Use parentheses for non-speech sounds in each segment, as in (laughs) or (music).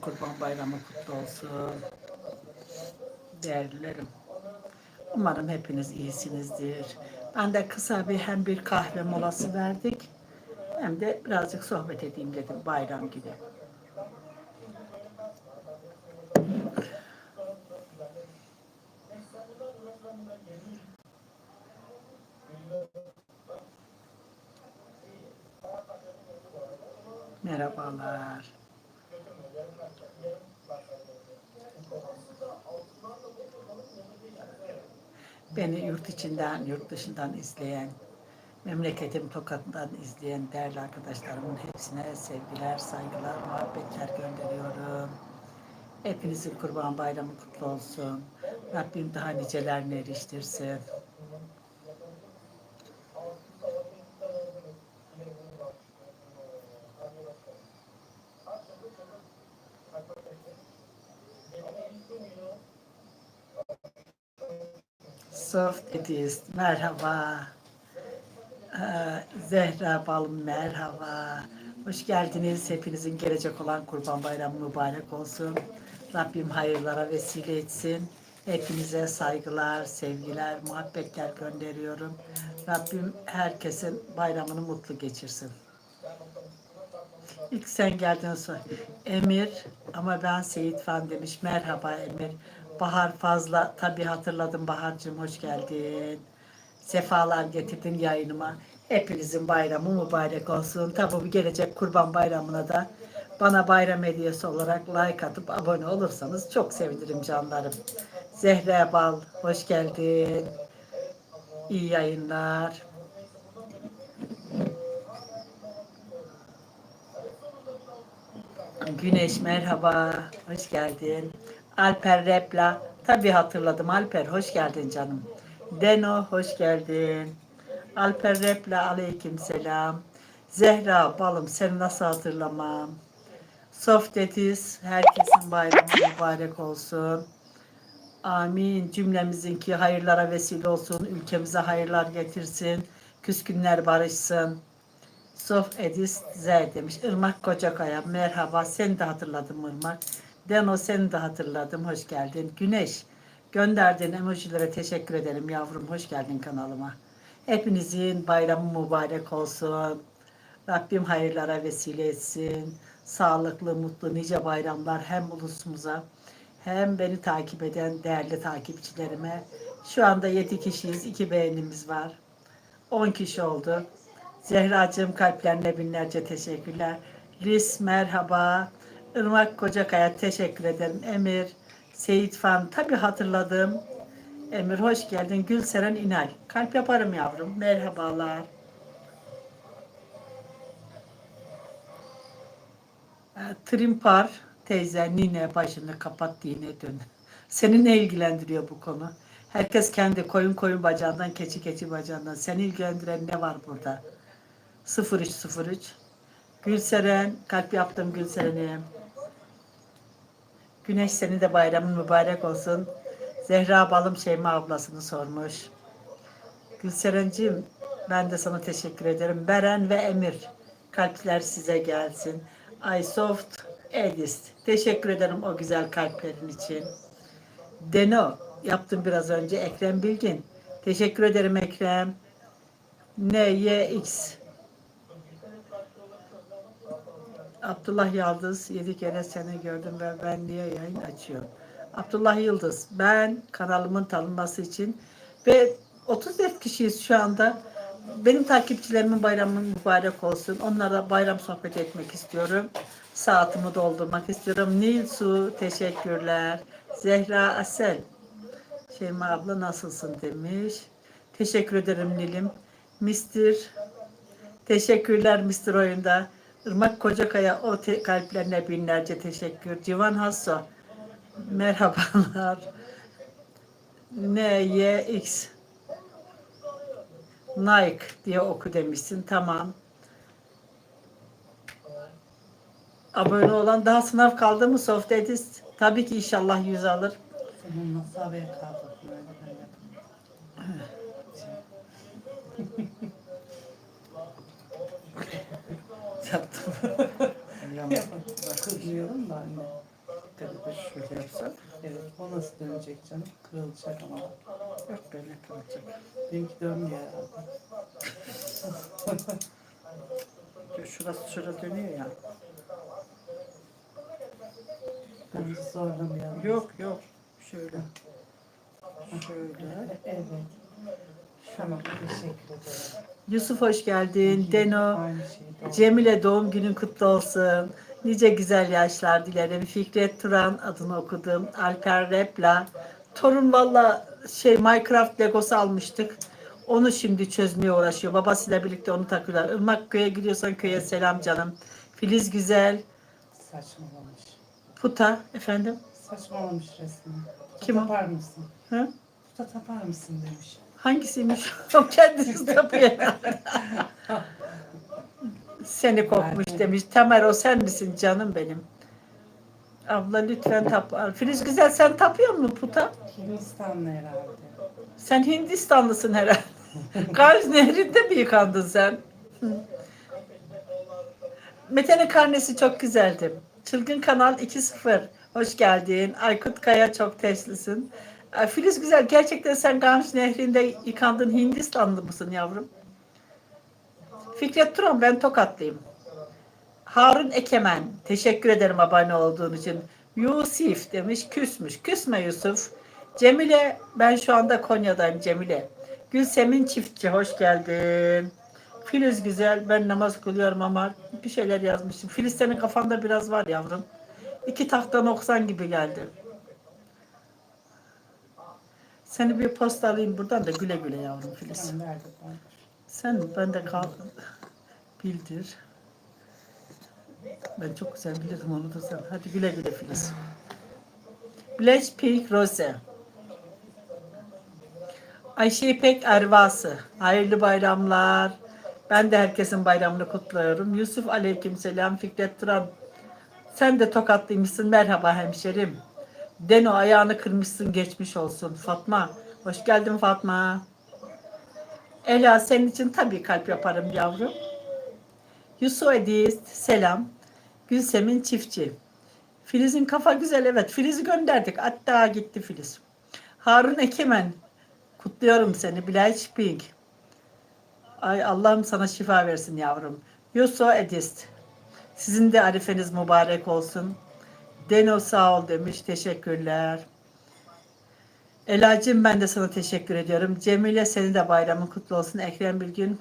kurban bayramı kutlu olsun. Değerlilerim. Umarım hepiniz iyisinizdir. Ben de kısa bir hem bir kahve molası verdik hem de birazcık sohbet edeyim dedim bayram gibi. Merhabalar. Beni yurt içinden, yurt dışından izleyen, memleketim Tokat'tan izleyen değerli arkadaşlarımın hepsine sevgiler, saygılar, muhabbetler gönderiyorum. Hepinizin kurban bayramı kutlu olsun. Rabbim daha nicelerine eriştirsin. Soft Edist, merhaba. Ee, Zehra Balım, merhaba. Hoş geldiniz. Hepinizin gelecek olan Kurban Bayramı mübarek olsun. Rabbim hayırlara vesile etsin. Hepinize saygılar, sevgiler, muhabbetler gönderiyorum. Rabbim herkesin bayramını mutlu geçirsin. İlk sen geldin sonra. Emir ama ben Seyit Fan demiş. Merhaba Emir. Bahar fazla. Tabii hatırladım Bahar'cığım hoş geldin. Sefalar getirdin yayınıma. Hepinizin bayramı mübarek olsun. Tabii bu gelecek kurban bayramına da bana bayram hediyesi olarak like atıp abone olursanız çok sevinirim canlarım. Zehra Bal hoş geldin. İyi yayınlar. Güneş merhaba, hoş geldin. Alper Repla, tabii hatırladım Alper, hoş geldin canım. Deno, hoş geldin. Alper Repla, aleyküm selam. Zehra, balım seni nasıl hatırlamam. Softetis, herkesin bayramı mübarek olsun. Amin. Cümlemizinki hayırlara vesile olsun. Ülkemize hayırlar getirsin. Küskünler barışsın. Sof Edis Z demiş. Irmak Kocakaya merhaba. Seni de hatırladım Irmak. Deno seni de hatırladım. Hoş geldin. Güneş gönderdiğin emojilere teşekkür ederim yavrum. Hoş geldin kanalıma. Hepinizin bayramı mübarek olsun. Rabbim hayırlara vesile etsin. Sağlıklı, mutlu, nice bayramlar hem ulusumuza hem beni takip eden değerli takipçilerime. Şu anda 7 kişiyiz, 2 beğenimiz var. 10 kişi oldu. Zehracığım kalplerine binlerce teşekkürler. Ris merhaba. Irmak Kocakaya teşekkür ederim. Emir, Seyit Fan tabi hatırladım. Emir hoş geldin. Gülseren İnal. Kalp yaparım yavrum. Merhabalar. E, Trimpar teyze nine başını kapat yine dön. Seni ne ilgilendiriyor bu konu? Herkes kendi koyun koyun bacağından, keçi keçi bacağından. Seni ilgilendiren ne var burada? 0303 Gülseren, kalp yaptım Gülseren'e. Güneş seni de bayramın mübarek olsun. Zehra Balım Şeyma ablasını sormuş. Gülseren'ciğim ben de sana teşekkür ederim. Beren ve Emir kalpler size gelsin. Aysoft Edist teşekkür ederim o güzel kalplerin için. Deno yaptım biraz önce Ekrem Bilgin. Teşekkür ederim Ekrem. NYX Abdullah Yıldız yedi kere seni gördüm ve ben niye yayın açıyorum. Abdullah Yıldız ben kanalımın tanınması için ve 34 kişiyiz şu anda. Benim takipçilerimin bayramı mübarek olsun. Onlara bayram sohbet etmek istiyorum. Saatimi doldurmak istiyorum. Nil Su teşekkürler. Zehra Asel Şeyma abla nasılsın demiş. Teşekkür ederim Nilim. Mr. Teşekkürler Mr. Oyunda. Irmak Kocakaya o te- kalplerine binlerce teşekkür. Civan Hasso. Merhabalar. NYX Nike diye oku demişsin. Tamam. Abone olan daha sınav kaldı mı Soft Edis? Tabii ki inşallah yüz alır. Senin nasıl haber kaldı? (laughs) Böyle ben yapayım. Yaptım. Kızmıyorum da anne. Et. Şöyle yapsak. Evet o nasıl dönecek canım? Kırılacak ama. Yok böyle kalacak. Benimki dönmüyor herhalde. Şurası şurada dönüyor ya. Bence zorlamayalım. Yok yok. Şöyle. Şöyle. Evet. Tamam teşekkür ederim. Yusuf hoş geldin. Deno. Aynı şeyi de. Cemile doğum günün kutlu olsun. Nice güzel yaşlar dilerim. Fikret Turan adını okudum. Alper Repla. Torun valla şey Minecraft Legosu almıştık. Onu şimdi çözmeye uğraşıyor. Babasıyla birlikte onu takıyorlar. Irmak köye gidiyorsan köye selam canım. Filiz Güzel. Saçmalamış. Puta efendim. Saçmalamış resmen. Kim o? Tapar mısın? Hı? Puta tapar mısın demiş. Hangisiymiş? (laughs) o kendisi tapıyor. Seni kokmuş demiş. Tamer o sen misin canım benim? Abla lütfen tap. Filiz Güzel sen tapıyor musun puta? Hindistanlı herhalde. Sen Hindistanlısın herhalde. (laughs) Gaz Nehri'nde mi yıkandın sen? Mete'nin karnesi çok güzeldi. Çılgın Kanal 2.0. Hoş geldin. Aykut Kaya çok teslisin. Filiz Güzel gerçekten sen Ganj Nehri'nde yıkandın Hindistanlı mısın yavrum? Fikret Turan ben Tokatlıyım. Harun Ekemen teşekkür ederim abone olduğun için. Yusuf demiş küsmüş. Küsme Yusuf. Cemile ben şu anda Konya'dayım Cemile. Gülsemin Çiftçi hoş geldin. Filiz güzel ben namaz kılıyorum ama bir şeyler yazmışım. Filiz senin kafanda biraz var yavrum. İki taktan oksan gibi geldi. Seni bir posta alayım buradan da güle güle yavrum Filiz. Sen ben de kal bildir. Ben çok güzel bilirim onu da sen. Hadi güle güle Filiz. Black Pink Rose. Ayşe İpek Ervası. Hayırlı bayramlar. Ben de herkesin bayramını kutluyorum. Yusuf Aleykümselam. Fikret Turan. Sen de tokatlıymışsın. Merhaba hemşerim. Deno ayağını kırmışsın. Geçmiş olsun. Fatma. Hoş geldin Fatma. Ela senin için tabii kalp yaparım yavrum. Yusuf Edist selam. Gülsem'in çiftçi. Filiz'in kafa güzel evet. Filiz'i gönderdik. Hatta gitti Filiz. Harun Ekemen. Kutluyorum seni. Bilal Pink. Ay Allah'ım sana şifa versin yavrum. Yusuf Edist. Sizin de arifeniz mübarek olsun. Deno sağ ol demiş. Teşekkürler. Elacığım ben de sana teşekkür ediyorum. Cemile senin de bayramın kutlu olsun. Ekrem Bilgün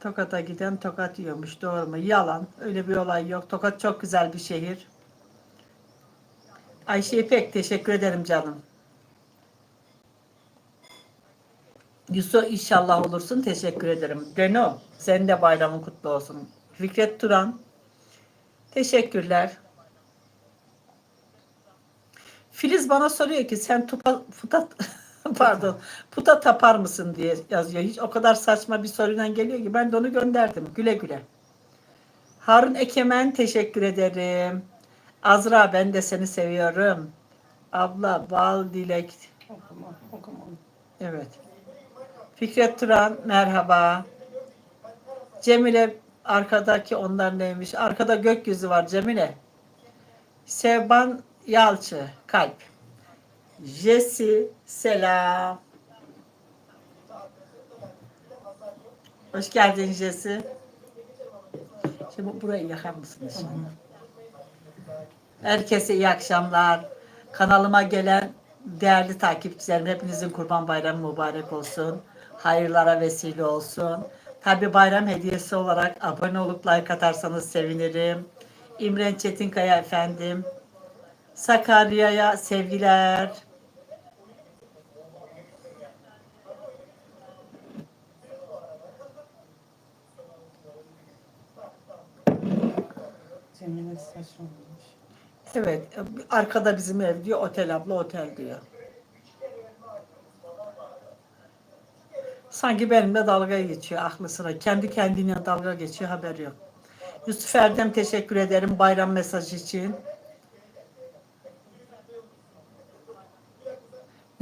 Tokat'a giden Tokat yiyormuş. Doğru mu? Yalan. Öyle bir olay yok. Tokat çok güzel bir şehir. Ayşe İpek teşekkür ederim canım. Yusuf inşallah olursun. Teşekkür ederim. Deno senin de bayramın kutlu olsun. Fikret Turan teşekkürler. Filiz bana soruyor ki sen tupa, puta, (laughs) pardon puta tapar mısın diye yazıyor. Hiç o kadar saçma bir soruyla geliyor ki ben de onu gönderdim. Güle güle. Harun Ekemen teşekkür ederim. Azra ben de seni seviyorum. Abla bal dilek. Okuma, okuma. Evet. Fikret Turan merhaba. Cemile arkadaki onlar neymiş? Arkada gökyüzü var Cemile. Sevban Yalçı kalp. Jesi selam. Hoş geldin Jesi. Şimdi bu- burayı yakar mısınız şimdi? Herkese iyi akşamlar. Kanalıma gelen değerli takipçilerim hepinizin Kurban Bayramı mübarek olsun. Hayırlara vesile olsun. Tabi bayram hediyesi olarak abone olup like atarsanız sevinirim. İmren Çetinkaya efendim. Sakarya'ya sevgiler. Cemile. Evet, arkada bizim ev diyor, otel abla otel diyor. Sanki benimle dalga geçiyor aklı sıra. Kendi kendine dalga geçiyor, haber yok. Yusuf Erdem teşekkür ederim bayram mesajı için.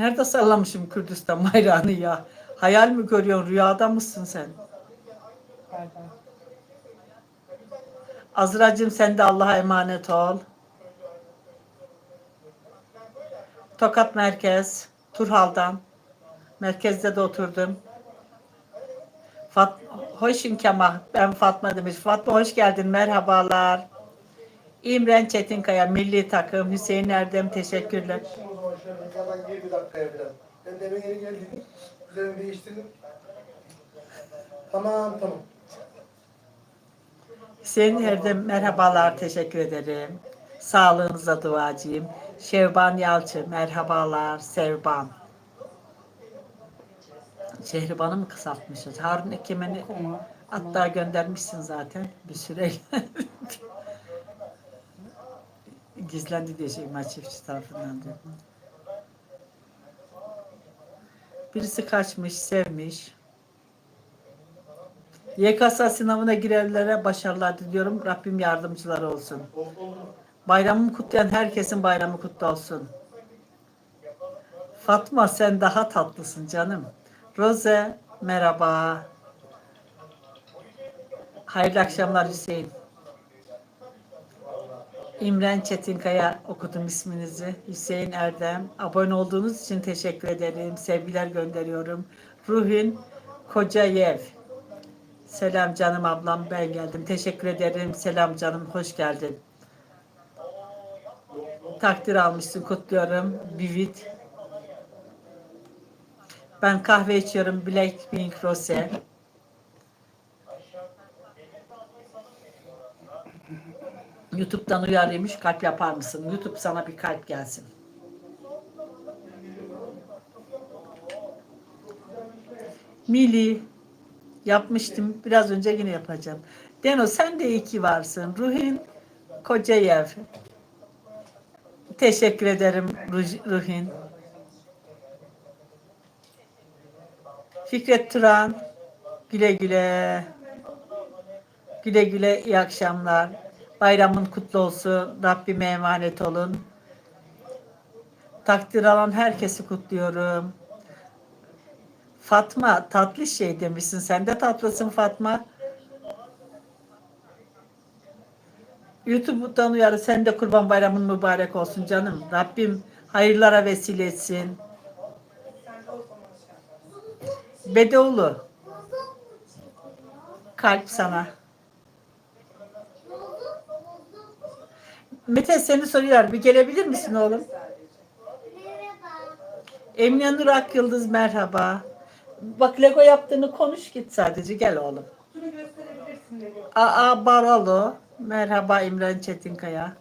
Nerede sallamışım Kürdistan bayrağını ya? Hayal mi görüyorsun, rüyada mısın sen? Azra'cığım sen de Allah'a emanet ol. Tokat Merkez, Turhal'dan. Merkezde de oturdum. Fat Hoşun Kemal, ben Fatma demiş. Fatma hoş geldin, merhabalar. İmren Çetinkaya, milli takım, Hüseyin Erdem teşekkürler. Zaman şöyle yukarıdan gir bir dakikaya biraz. Ben de eve geri geldim. Üzerimi değiştirdim. Tamam tamam. Hüseyin Erdem merhabalar, teşekkür ederim. Sağlığınıza duacıyım. Şevban Yalçı, merhabalar, Sevban. Şehriban'ı mı kısaltmışız? Harun Ekemen'i hatta göndermişsin zaten bir süre. (laughs) Gizlendi diye şey maç çiftçi tarafından diyor. Birisi kaçmış, sevmiş. YKS sınavına girenlere başarılar diliyorum. Rabbim yardımcıları olsun. Bayramımı kutlayan herkesin bayramı kutlu olsun. Fatma sen daha tatlısın canım. Rose merhaba. Hayırlı akşamlar Hüseyin. İmren Çetinkaya okudum isminizi. Hüseyin Erdem. Abone olduğunuz için teşekkür ederim. Sevgiler gönderiyorum. Ruhin Kocayev. Selam canım ablam ben geldim. Teşekkür ederim. Selam canım hoş geldin. Takdir almışsın kutluyorum. Vivit. Ben kahve içiyorum. Blackpink Rose. YouTube'dan uyarıymış. Kalp yapar mısın? YouTube sana bir kalp gelsin. Mili yapmıştım. Biraz önce yine yapacağım. Deno sen de iyi ki varsın. Ruhin Kocayev. Teşekkür ederim Ruh- Ruhin. Fikret Turan. Güle güle. Güle güle iyi akşamlar. Bayramın kutlu olsun. Rabbime emanet olun. Takdir alan herkesi kutluyorum. Fatma tatlı şey demişsin. Sen de tatlısın Fatma. YouTube'dan uyarı sen de kurban bayramın mübarek olsun canım. Rabbim hayırlara vesile etsin. Bedoğlu. Kalp sana. Mete seni soruyor. Bir gelebilir misin oğlum? Emine Nur Akyıldız merhaba. Bak Lego yaptığını konuş git sadece gel oğlum. Aa Baralo. Merhaba İmran Çetinkaya.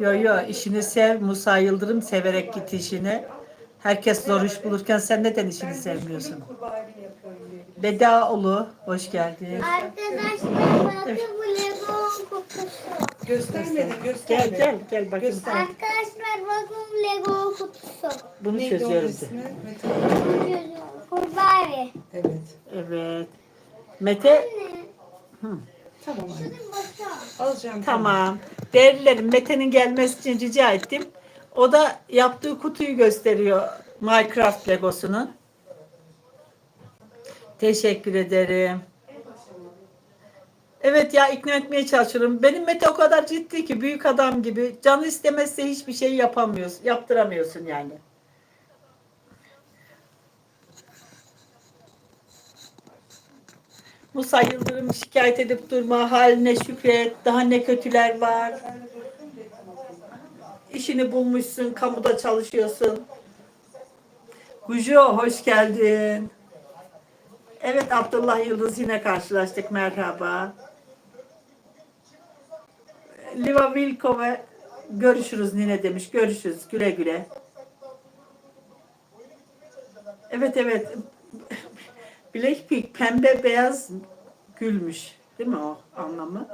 Yo yo işini sev. Musa Yıldırım severek git işini. Herkes zor iş bulurken sen neden işini sevmiyorsun? Bedaoğlu hoş geldin. Arkadaşlar bakın bu Lego kutusu. Göstermedi, Gel göstermedi. gel gel bakayım. Göster. Arkadaşlar bakın bu Lego kutusu. Bunu Neydi onun çözüyorum. ismi? Mete. Kurbağa. Evet. Evet. Mete Tamam anne. Alacağım. Tamam. Değerlilerim Mete'nin gelmesi için rica ettim. O da yaptığı kutuyu gösteriyor Minecraft Legosu'nun. Teşekkür ederim. Evet ya ikna etmeye çalışıyorum. Benim Mete o kadar ciddi ki büyük adam gibi. Canı istemezse hiçbir şey yapamıyorsun. Yaptıramıyorsun yani. Musa Yıldırım şikayet edip durma, haline şükret, daha ne kötüler var. İşini bulmuşsun, kamuda çalışıyorsun. Gujo hoş geldin. Evet Abdullah Yıldız yine karşılaştık, merhaba. Liva Vilkova görüşürüz Nine demiş, görüşürüz, güle güle. Evet evet. Blackpink pembe beyaz gülmüş. Değil mi o anlamı?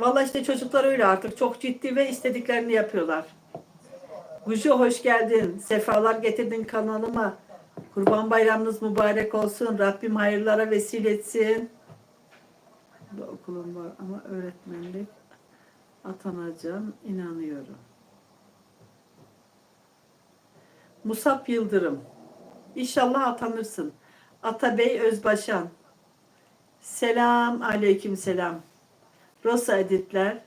Vallahi işte çocuklar öyle artık çok ciddi ve istediklerini yapıyorlar. Gujo hoş geldin. Sefalar getirdin kanalıma. Kurban bayramınız mübarek olsun. Rabbim hayırlara vesile etsin. Bir okulum var ama öğretmenlik atanacağım inanıyorum. Musab Yıldırım. İnşallah atanırsın. Atabey Özbaşan. Selam, aleyküm selam. Rosa Editler.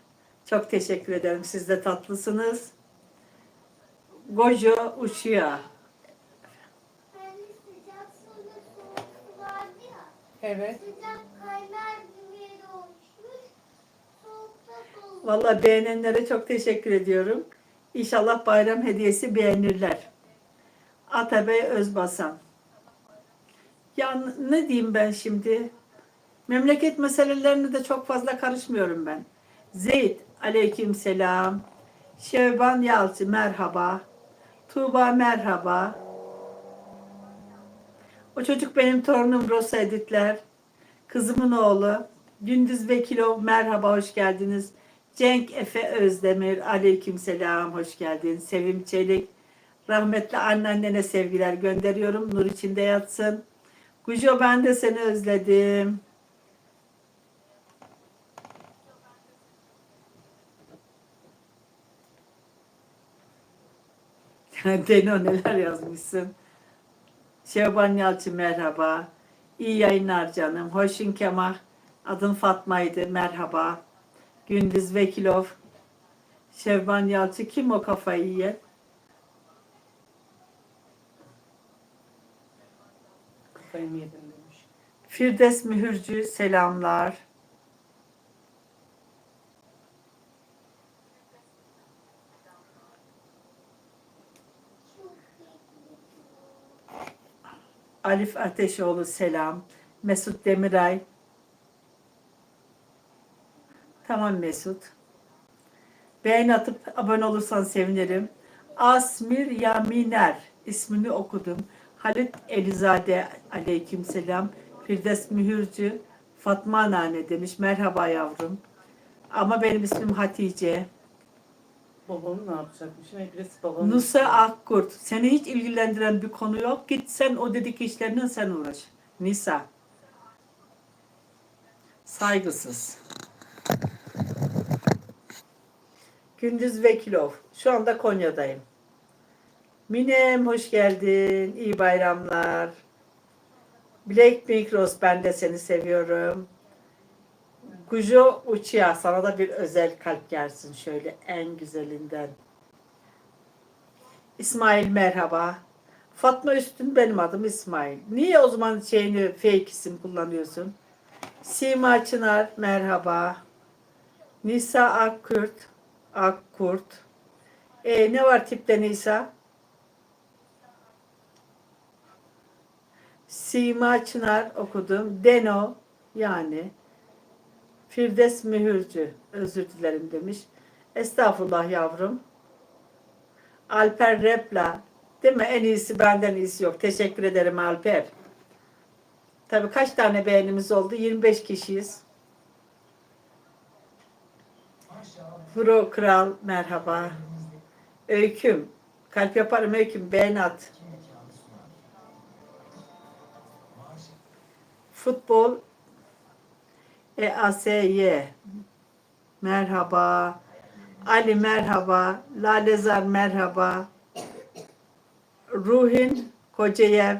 Çok teşekkür ederim. Siz de tatlısınız. Gojo Uçuya. Evet. Vallahi beğenenlere çok teşekkür ediyorum. İnşallah bayram hediyesi beğenirler. Atabey Özbasan. Ya ne diyeyim ben şimdi? Memleket meselelerine de çok fazla karışmıyorum ben. Zeyd, aleyküm selam. Şevban Yalçı, merhaba. Tuğba, merhaba. O çocuk benim torunum Rosa Editler. Kızımın oğlu. Gündüz Vekilov, merhaba, hoş geldiniz. Cenk Efe Özdemir, aleyküm selam, hoş geldin. Sevim Çelik, rahmetli anneannene sevgiler gönderiyorum. Nur içinde yatsın. Gujo ben de seni özledim. Deno neler yazmışsın. Şevban Yalçın merhaba. İyi yayınlar canım. Hoşun Kemal. Adım Fatma'ydı. Merhaba. Gündüz Vekilov. Şevban Yalçın kim o kafayı yiyen? Kafayı mı yedin demiş. Firdevs Mühürcü selamlar. Alif Ateşoğlu selam. Mesut Demiray. Tamam Mesut. Beğen atıp abone olursan sevinirim. Asmir Yaminer ismini okudum. Halit Elizade aleyküm selam. Firdevs Mühürcü Fatma Nane demiş. Merhaba yavrum. Ama benim ismim Hatice. Babamı ne yapacakmış? Ne birisi babamı. Nusa Akkurt. Seni hiç ilgilendiren bir konu yok. Git sen o dedik işlerinden sen uğraş. Nisa. Saygısız. Gündüz Vekilov. Şu anda Konya'dayım. Minem hoş geldin. İyi bayramlar. Black Mikros ben de seni seviyorum. Gujo Uçia sana da bir özel kalp gelsin şöyle en güzelinden. İsmail merhaba. Fatma Üstün benim adım İsmail. Niye o zaman şeyini fake isim kullanıyorsun? Sima Çınar merhaba. Nisa Akkurt Akkurt. E, ne var tipte Nisa? Sima Çınar okudum. Deno yani. Firdevs Mühürcü. Özür dilerim demiş. Estağfurullah yavrum. Alper Repla. Değil mi? En iyisi benden iyisi yok. Teşekkür ederim Alper. Tabii kaç tane beğenimiz oldu? 25 kişiyiz. Pro Kral merhaba. Öyküm. Kalp yaparım öyküm. Beğen at. Futbol EASY merhaba. Ali merhaba. Lalezar merhaba. Ruhin Kocayev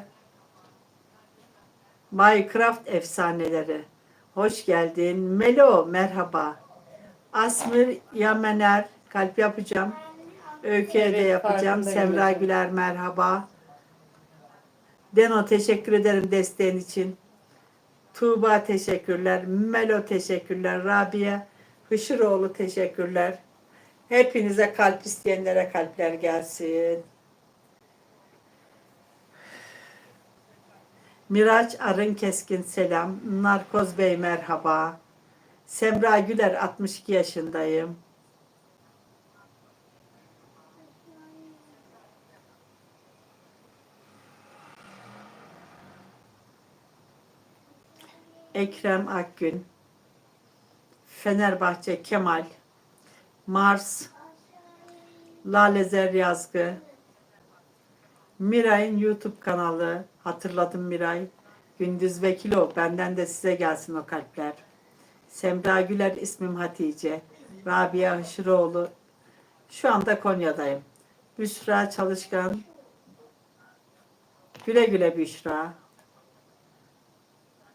Minecraft efsaneleri. Hoş geldin. Melo merhaba. Asmir Yamener kalp yapacağım. Öykü'ye de Evet, yapacağım. farkındayım Semra. Güler merhaba. Deno teşekkür ederim desteğin için. Tuğba teşekkürler. Melo teşekkürler. Rabia Hışıroğlu teşekkürler. Hepinize kalp isteyenlere kalpler gelsin. Miraç Arın Keskin selam. Narkoz Bey merhaba. Semra Güler 62 yaşındayım. Ekrem Akgün. Fenerbahçe Kemal. Mars. Lalezer Yazgı. Miray'ın YouTube kanalı. Hatırladım Miray. Gündüz Vekilo. Benden de size gelsin o kalpler. Semra Güler ismim Hatice. Rabia Hışıroğlu. Şu anda Konya'dayım. Büşra Çalışkan. Güle güle Büşra.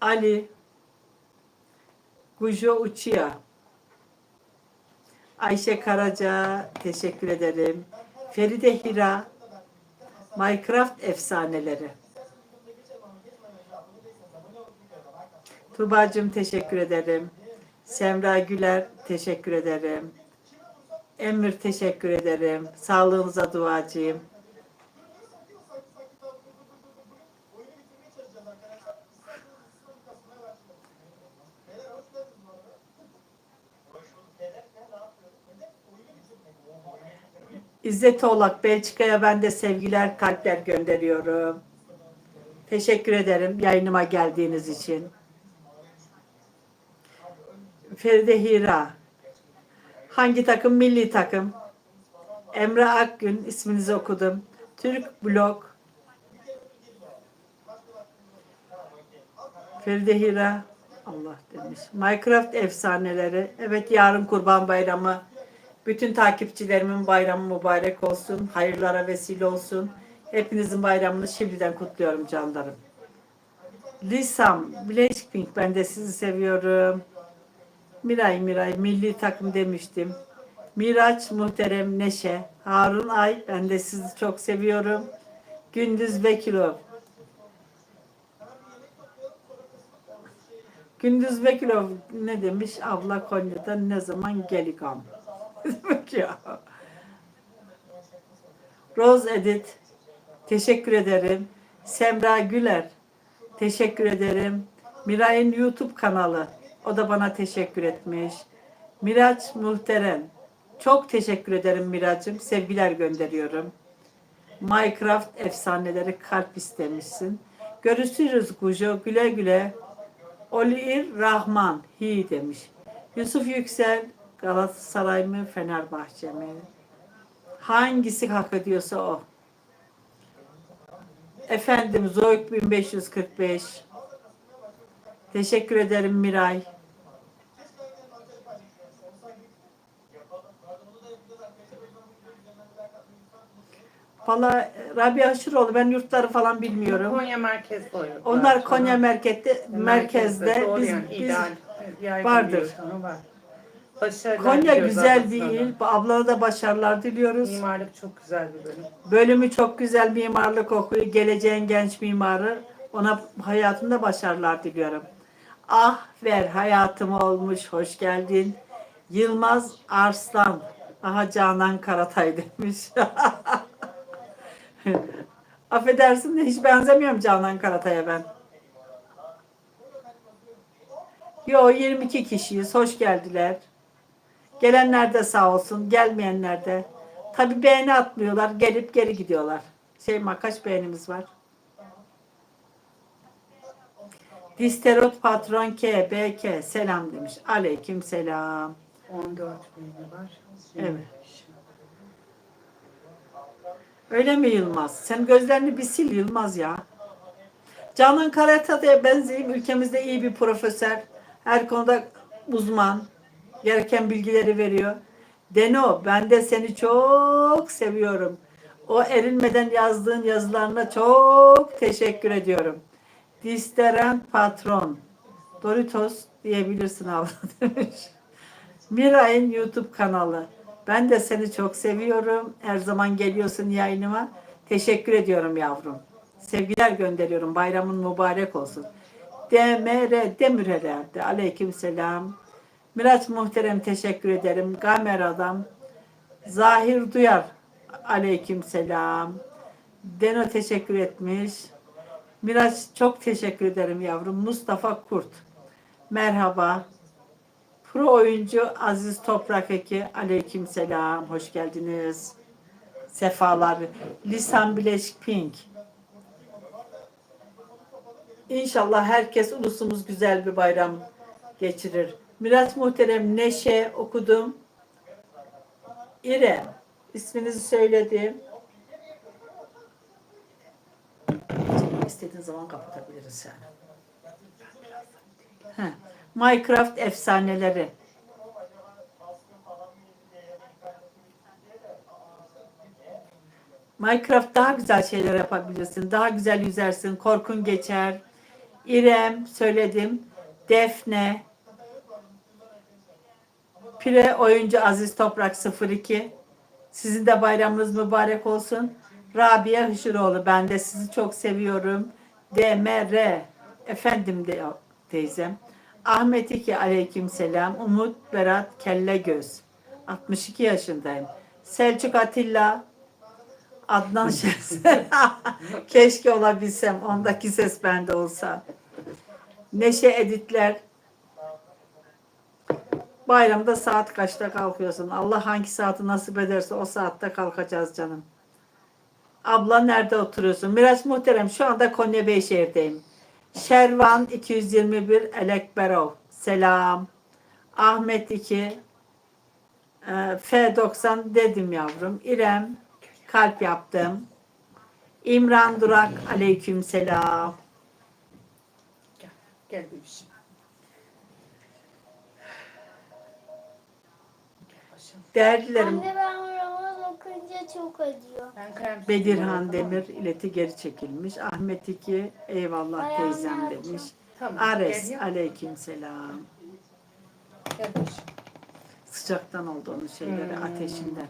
Ali. Gujo Uçia. Ayşe Karaca teşekkür ederim. Feride Hira. Minecraft efsaneleri. Tuğba'cığım teşekkür ederim. Semra Güler teşekkür ederim. Emir teşekkür ederim. Sağlığınıza duacıyım. İzzet Oğlak Belçika'ya ben de sevgiler, kalpler gönderiyorum. Teşekkür ederim yayınıma geldiğiniz için. Feride Hira. Hangi takım? Milli takım. Emre Akgün isminizi okudum. Türk Blok. Feride Hira. Allah demiş. Minecraft efsaneleri. Evet yarın Kurban Bayramı. Bütün takipçilerimin bayramı mübarek olsun. Hayırlara vesile olsun. Hepinizin bayramını şimdiden kutluyorum canlarım. Lisam, Blackpink ben de sizi seviyorum. Miray Miray milli takım demiştim. Miraç Muhterem Neşe. Harun Ay ben de sizi çok seviyorum. Gündüz Bekirov. Gündüz Bekirov ne demiş? Abla Konya'dan ne zaman gelikam? Demek ya. Rose Edit. Teşekkür ederim. Semra Güler. Teşekkür ederim. Miray'ın YouTube kanalı. O da bana teşekkür etmiş. Miraç Muhterem. Çok teşekkür ederim Miraç'ım. Sevgiler gönderiyorum. Minecraft efsaneleri kalp istemişsin. Görüşürüz Gujo. Güle güle. Oliir Rahman. Hi demiş. Yusuf Yüksel. Galatasaray mı Fenerbahçe mi? Hangisi hak ediyorsa o. Efendim Zoyk 1545. Teşekkür ederim Miray. Valla Rabia Aşıroğlu ben yurtları falan bilmiyorum. Konya merkezde o yurtlar. Onlar Konya merkezde, merkezde doğru biz, yani, biz ideal. Vardır. var. Başarılar Konya diliyoruz güzel aslında. değil. Bu Ablana da başarılar diliyoruz. Mimarlık çok güzel bir bölüm. Bölümü çok güzel mimarlık okuyor. Geleceğin genç mimarı. Ona hayatında başarılar diliyorum. Ah ver hayatım olmuş. Hoş geldin. Yılmaz Arslan. Aha Canan Karatay demiş. (laughs) Affedersin de hiç benzemiyorum Canan Karatay'a ben. Yo 22 kişiyiz. Hoş geldiler. Gelenler de sağ olsun. Gelmeyenler de. Tabi beğeni atmıyorlar. Gelip geri gidiyorlar. Şeyma kaç beğenimiz var? Disterot patron K, BK selam demiş. Aleyküm selam. 14 bölümü var. Evet. Öyle mi Yılmaz? Sen gözlerini bir sil Yılmaz ya. Canan Karatay'a benzeyeyim. Ülkemizde iyi bir profesör. Her konuda uzman. Gereken bilgileri veriyor. Deno ben de seni çok seviyorum. O erinmeden yazdığın yazılarına çok teşekkür ediyorum. Disteren patron. Doritos diyebilirsin abla (laughs) demiş. Miray'ın YouTube kanalı. Ben de seni çok seviyorum. Her zaman geliyorsun yayınıma. Teşekkür ediyorum yavrum. Sevgiler gönderiyorum. Bayramın mübarek olsun. DMR Demir herhalde. Aleyküm selam. Miraç Muhterem teşekkür ederim. Gamer Adam. Zahir Duyar. Aleyküm selam. Deno teşekkür etmiş. Miraç çok teşekkür ederim yavrum. Mustafa Kurt. Merhaba. Pro oyuncu Aziz Toprak Eki. Aleyküm selam. Hoş geldiniz. Sefalar. Lisan Bileşik Pink. İnşallah herkes ulusumuz güzel bir bayram geçirir. Miraç Muhterem Neşe okudum. İrem. isminizi söyledim. İstediğin zaman kapatabiliriz yani. Heh. Minecraft efsaneleri. Minecraft daha güzel şeyler yapabilirsin. Daha güzel yüzersin. Korkun geçer. İrem söyledim. Defne. Pire oyuncu Aziz Toprak 02. Sizin de bayramınız mübarek olsun. Rabia Hışıroğlu ben de sizi çok seviyorum. DMR efendim de teyzem. Ahmet İki aleyküm selam. Umut Berat Kelle Göz. 62 yaşındayım. Selçuk Atilla Adnan (laughs) Şeser. (laughs) Keşke olabilsem. Ondaki ses bende olsa. Neşe Editler. Bayramda saat kaçta kalkıyorsun? Allah hangi saati nasip ederse o saatte kalkacağız canım. Abla nerede oturuyorsun? Miraç Muhterem şu anda Konya Beyşehir'deyim. Şervan 221 Elekberov. Selam. Ahmet 2 e, F90 dedim yavrum. İrem kalp yaptım. İmran Durak aleyküm selam. Gel, gel bebişim. Gel Değerlilerim Anne ben roman okunca çok acıyor. Ben krem Bedirhan Demir ileti geri çekilmiş. Ahmet 2 eyvallah Ayağını teyzem yapacağım. demiş. Tamam. Ares aleyküm selam. Sıcaktan oldu onun şeyleri Hmm. ateşinden.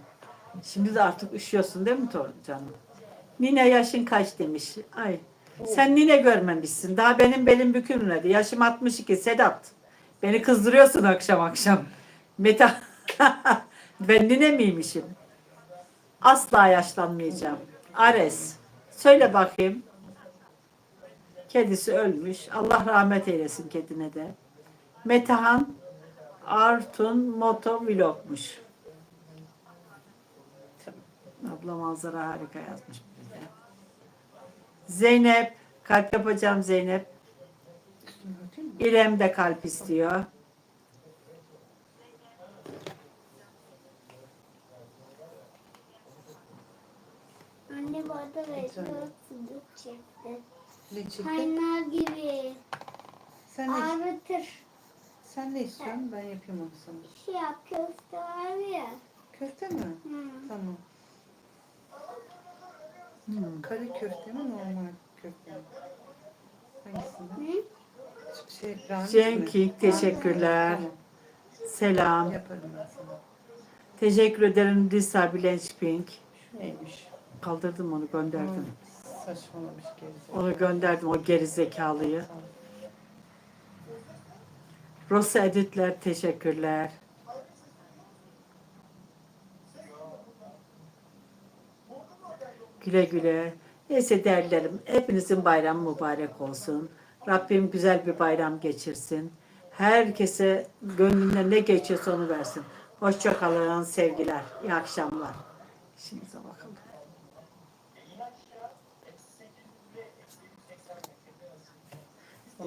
Şimdi de artık üşüyorsun değil mi Tor- canım? Nine yaşın kaç demiş. Ay. Sen nine görmemişsin. Daha benim belim bükülmedi. Yaşım 62 Sedat. Beni kızdırıyorsun akşam akşam. Meta (laughs) ben nine miymişim? Asla yaşlanmayacağım. Ares. Söyle bakayım. Kedisi ölmüş. Allah rahmet eylesin kedine de. Metehan Artun Moto Vlog'muş. Abla manzara harika yazmış. Zeynep, kalp yapacağım Zeynep. İrem de kalp istiyor. Anne bu arada sucuk çekti. Ne çekti? Kaynar gibi. Sen ne, Ağrıtır. sen ne istiyorsun? Ben yapayım onu sana. Şey yap köfte var ya. Köfte mi? Hı. Tamam. Hmm. Kare köfte mi normal köfte mi? Hangisinden? Hı? Şey, Ramiz Cenk, mi? teşekkürler. Tamam. Selam. Yaparım ben sana. Teşekkür ederim Lisa Blanche Pink. Neymiş? Kaldırdım onu gönderdim. Saçmalamış gerizekalı. Onu gönderdim o geri zekalıyı. Rosa Editler teşekkürler. Güle güle. Neyse değerlerim hepinizin bayramı mübarek olsun. Rabbim güzel bir bayram geçirsin. Herkese gönlüne ne geçiyorsa onu versin. Hoşça kalın sevgiler. İyi akşamlar. İşimize bakalım.